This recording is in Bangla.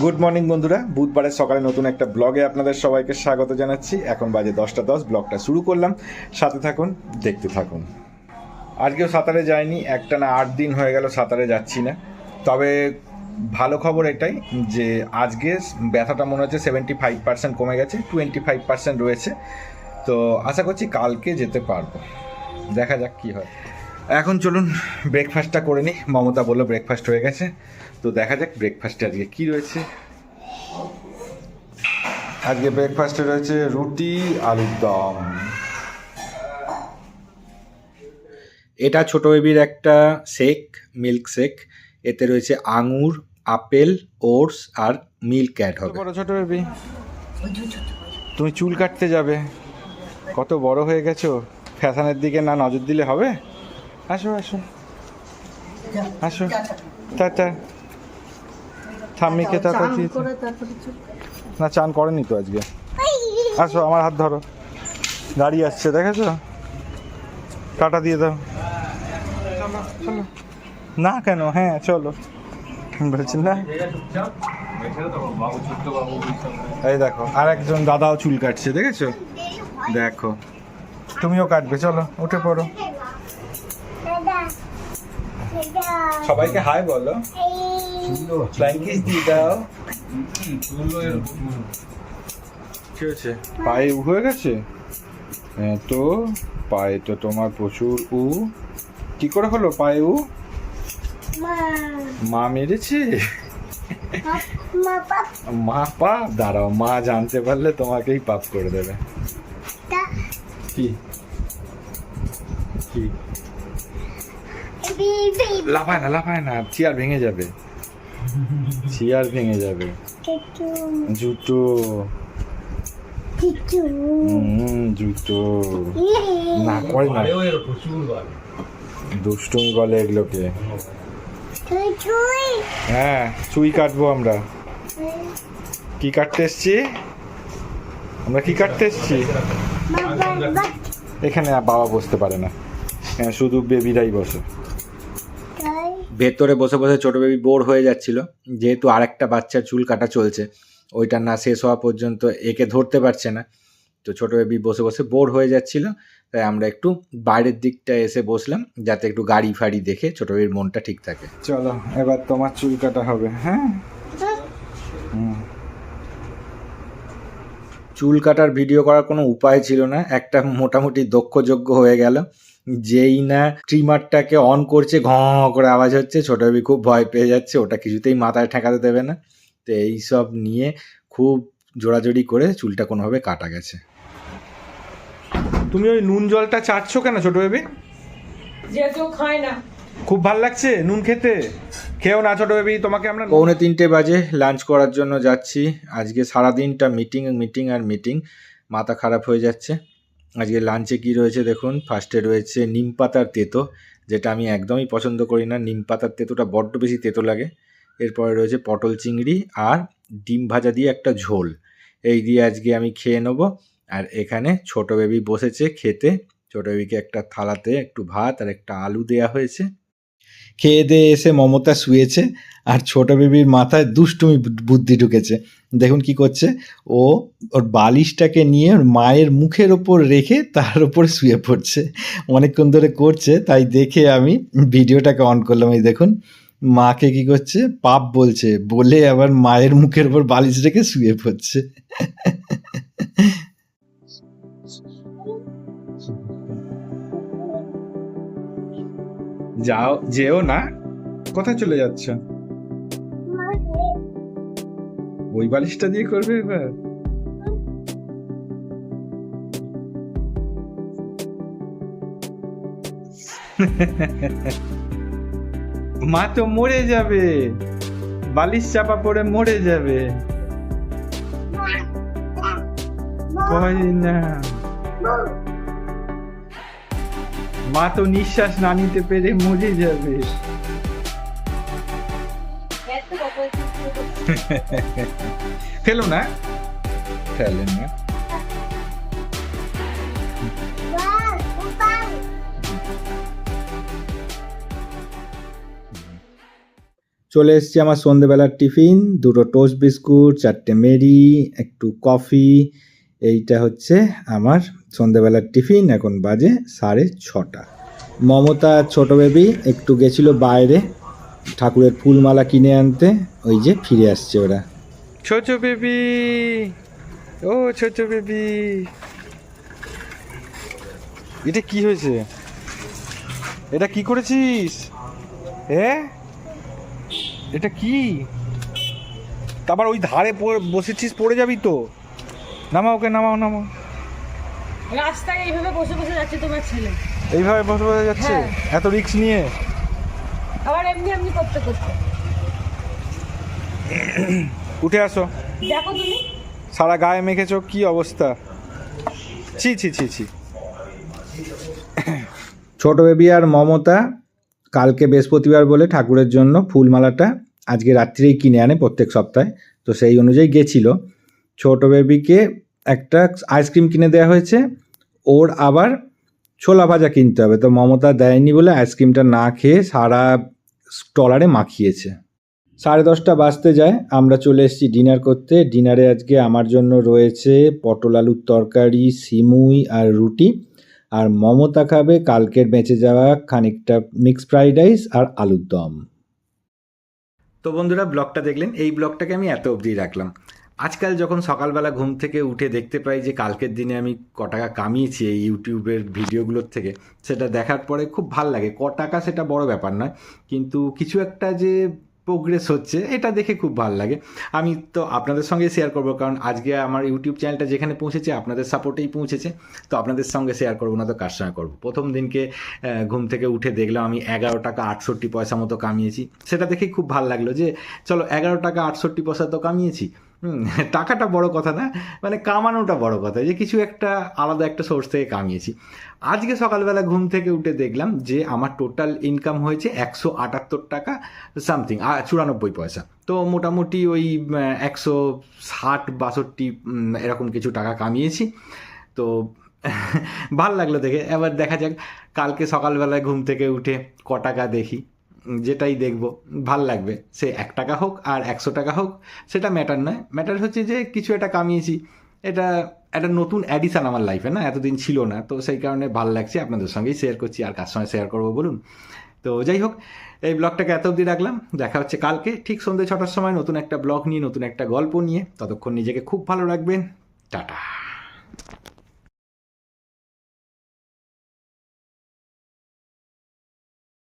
গুড মর্নিং বন্ধুরা। বুধবারের সকালে নতুন একটা ব্লগে আপনাদের সবাইকে স্বাগত জানাচ্ছি। এখন বাজে দশটা দশ, ব্লগটা শুরু করলাম। সাথে থাকুন, দেখতে থাকুন। আজকেও সাঁতারে যাইনি, একটা না আট দিন হয়ে গেল সাঁতারে যাচ্ছি না। তবে ভালো খবর এটাই যে আজকে ব্যথাটা মনে হচ্ছে সেভেন্টি ফাইভ পার্সেন্ট কমে গেছে টোয়েন্টি ফাইভ পার্সেন্ট রয়েছে। তো আশা করছি কালকে যেতে পারব। দেখা যাক কি হয়। এখন চলুন ব্রেকফাস্টটা করে নিই। মমতা বলল ব্রেকফাস্ট হয়ে গেছে। তো দেখা যাক ব্রেকফাস্টে আজকে কি রয়েছে। আজকে ব্রেকফাস্টে রয়েছে রুটি, আলুর দম। এটা ছোট বেবির একটা শেক মিল্ক শেক এতে রয়েছে আঙুর, আপেল, ওটস আর মিল্ক অ্যাড হবে। বড়, ছোট বেবি তুমি চুল কাটতে যাবে। কত বড় হয়ে গেছো? ফ্যাশনের দিকে না নজর দিলে হবে? আসো আসো। আসো। টাটা ঠাম্মিকে টাটা দিয়েছে করে তারপরে চুপ না চান করেনি তো আজকে। আসো আমার হাত ধরো। গাড়ি আসছে দেখেছ? টাটা দিয়ে দাও। না কেন? হ্যাঁ চলো। বলছি না। এই দেখো আর একজন দাদাও চুল কাটছে দেখেছ? দেখো। তুমিও কাটবে চলো উঠে পড়ো। সবাইকে হাই বলো। ফ্লাইং কিস দিয়ে দাও। কি হয়েছে? পায়ে উ হয়ে গেছে? হ্যাঁ তো পায়ে তো তোমার প্রচুর উ। কি করে হলো পায়ে উ? মা। মেরেছে? মা পাপ। দাঁড়াও মা জানতে পারলে তোমাকেই পাপ করে দেবে। কি? কি? লাফায় না লাফায় না চেয়ার ভেঙে যাবে। চেয়ার ভেঙে যাবে। জুতো। জুতো। না করে না। দুষ্টুমি বলে এগুলোকে। হ্যাঁ চুই কাটবো আমরা। কি কাটতে এসছি? আমরা কি কাটতে এসছি? এখানে আর বাবা বসতে পারে না। হ্যাঁ শুধু বেবিরাই বসে। ভেতরে বসে বসে ছোট বেবি বোর হয়ে যাচ্ছিল। যেহেতু আরেকটা বাচ্চার চুল কাটা চলছে ওইটা না শেষ হওয়া পর্যন্ত একে ধরতে পারছে না। তো ছোট বেবি বসে বসে বোর হয়ে যাচ্ছিল তাই আমরা একটু বাইরের দিকটা এসে বসলাম যাতে একটু গাড়ি ফাড়ি দেখে ছোট বেবির মনটা ঠিক থাকে। চলো এবার তোমার চুল কাটা হবে হ্যাঁ? চুল কাটার ভিডিও করার কোনো উপায় ছিল না একটা মোটামুটি দক্ষযোগ্য হয়ে গেল। যেই না ট্রিমারটাকে অন করছে ঘ করে আওয়াজ হচ্ছে ছোট বেবি খুব ভয় পেয়ে যাচ্ছে ওটা কিছুতেই মাথায় ঠেকাতে দেবে না। তো এই সব নিয়ে খুব জোড়াজোড়ি করে চুলটা কোনোভাবে কাটা গেছে। তুমি ওই নুন জলটা চাটছো কেন ছোট বেবি যে কেউ খায় না। খুব ভালো লাগছে নুন খেতে? খেও না ছোট বেবি তোমাকে আমরা পৌনে তিনটে বাজে লাঞ্চ করার জন্য যাচ্ছি। আজকে সারা দিনটা মিটিং মিটিং আর মিটিং মাথা খারাপ হয়ে যাচ্ছে। আজকে লাঞ্চে কি রয়েছে দেখুন? ফার্স্টে রয়েছে নিম পাতার তেতো, যেটা আমি একদমই পছন্দ করি না। নিম পাতার তেতোটা বড্ড বেশি তেতো লাগে। এরপরে রয়েছে পটল চিংড়ি আর ডিম ভাজা দিয়ে একটা ঝোল। এই দিয়ে আজকে আমি খেয়ে নেব। আর এখানে ছোট বেবি বসেছে খেতে। ছোট বেবিকে একটা থালাতে একটু ভাত আর একটা আলু দেয়া হয়েছে। খেয়ে দিয়ে এসে মমতা শুয়েছে। আর ছোট বেবির মাথায় দুষ্টুমি বুদ্ধি ঢুকেছে। দেখুন কি করছে। ও ওর বালিশটাকে নিয়ে ওর মায়ের মুখের ওপর রেখে তার ওপর শুয়ে পড়ছে। অনেকক্ষণ ধরে করছে, তাই দেখে আমি ভিডিওটাকে অন করলাম। এই দেখুন, মাকে কি করছে? পাপ বলছে, বলে আবার মায়ের মুখের ওপর বালিশ রেখে শুয়ে পড়ছে। যাও, যেও না। কোথায় চলে যাচ্ছ? ওই বালিশটা দিয়ে করবে এবার? মা তো মরে যাবে। বালিশ চাপা পড়ে মরে যাবে। না। মা তো নিঃশ্বাস না নিতে পেরে মরে যাবে। ফেলো না? ফেলেন না। চলে এসছি আমার সন্ধেবেলার টিফিন দুটো টোস্ট বিস্কুট চারটে মেরি একটু কফি। এইটা হচ্ছে আমার সন্ধেবেলার টিফিন এখন বাজে সাড়ে ছটা। মমতা ছোট বেবি একটু গেছিল বাইরে। ঠাকুরের ফুলমালা কিনে আনতে ওই যে ফিরে আসছে ওরা। ছোট বেবি ও ছোট বেবি। এটা কি হয়েছে? এটা কি করেছিস? হ্যাঁ এটা কি? তারপর ওই ধারে পড়ে- বসেছিস পড়ে যাবি তো। নামাও ওকে নামাও নামাও। রাস্তায় এইভাবে বসে বসে যাচ্ছে তোমার ছেলে। এইভাবে বসে বসে যাচ্ছে? হ্যাঁ। এত রিস্ক নিয়ে? এমনি এমনি করতে করতে। উঠে আসো। দেখো তুমি। সারা গায়ে মেখেছো কি অবস্থা? ছি ছি ছি ছি। ছোট বেবি আর মমতা কালকে বৃহস্পতিবার বলে ঠাকুরের জন্য ফুলমালাটা আজকে রাত্রেই কিনে আনে প্রত্যেক সপ্তাহে। তো সেই অনুযায়ী গেছিল। ছোট বেবিকে একটা আইসক্রিম কিনে দেওয়া হয়েছে। ওর আবার ছোলা ভাজা কিনতে হবে। তো মমতা দেয়নি বলে আইসক্রিমটা না খেয়ে সারা টলারে মাখিয়েছে। সাড়ে দশটা বাজতে যায়, আমরা চলে এসেছি ডিনার করতে। ডিনারে আজকে আমার জন্য রয়েছে পটল আলুর তরকারি, সিমুই আর রুটি। আর মমতা খাবে কালকের বেঁচে যাওয়া খানিকটা মিক্স ফ্রাইড রাইস আর আলুর দম। তো বন্ধুরা, ব্লগটা দেখলেন। এই ব্লগটাকে আমি এত অবধি রাখলাম। আজকাল যখন সকালবেলা ঘুম থেকে উঠে দেখতে পাই যে কালকের দিনে আমি ক টাকা কামিয়েছি এই ইউটিউবের ভিডিওগুলোর থেকে, সেটা দেখার পরে খুব ভালো লাগে। ক টাকা সেটা বড় ব্যাপার নয়, কিন্তু কিছু একটা যে প্রোগ্রেস হচ্ছে, এটা দেখে খুব ভালো লাগে। আমি তো আপনাদের সঙ্গে শেয়ার করব, কারণ আজকে আমার ইউটিউব চ্যানেলটা যেখানে পৌঁছেছে, আপনাদের সাপোর্টেই পৌঁছেছে। তো আপনাদের সঙ্গে শেয়ার করব, না তো কার সঙ্গে করব? প্রথম দিনকে ঘুম থেকে উঠে দেখলাম আমি এগারো টাকা আটষট্টি পয়সা মতো কামিয়েছি। সেটা দেখেই খুব ভালো লাগল যে, চলো এগারো টাকা আটষট্টি পয়সা তো কামিয়েছি। টাকাটা বড় কথা না মানে কামানোটা বড় কথা যে কিছু একটা আলাদা একটা সোর্স থেকে কামিয়েছি। আজকে সকালবেলা ঘুম থেকে উঠে দেখলাম যে আমার টোটাল ইনকাম হয়েছে একশো আটাত্তর টাকা সামথিং চুরানব্বই পয়সা। তো মোটামুটি ওই একশো ষাট, বাষট্টি এরকম কিছু টাকা কামিয়েছি। তো ভালো লাগল দেখে, এবার দেখা যাক, কালকে সকালবেলায় ঘুম থেকে উঠে ক টাকা দেখি। যেটাই দেখব, ভালো লাগবে। সে এক টাকা হোক আর একশো টাকা হোক, সেটা ম্যাটার নয়। ম্যাটার হচ্ছে যে কিছু একটা কামিয়েছি। এটা একটা নতুন অ্যাডিশান আমার লাইফে না? এতদিন ছিল না। তো সেই কারণে ভালো লাগছে। আপনাদের সঙ্গেই শেয়ার করছি আর কার সঙ্গে শেয়ার করব বলুন? তো যাই হোক, এই ব্লগটাকে এত অবধি রাখলাম। দেখা হচ্ছে কালকে, ঠিক সন্ধ্যে ছটার সময় নতুন একটা ব্লগ নিয়ে, নতুন একটা গল্প নিয়ে। ততক্ষণ নিজেকে খুব ভালো রাখবেন। টাটা।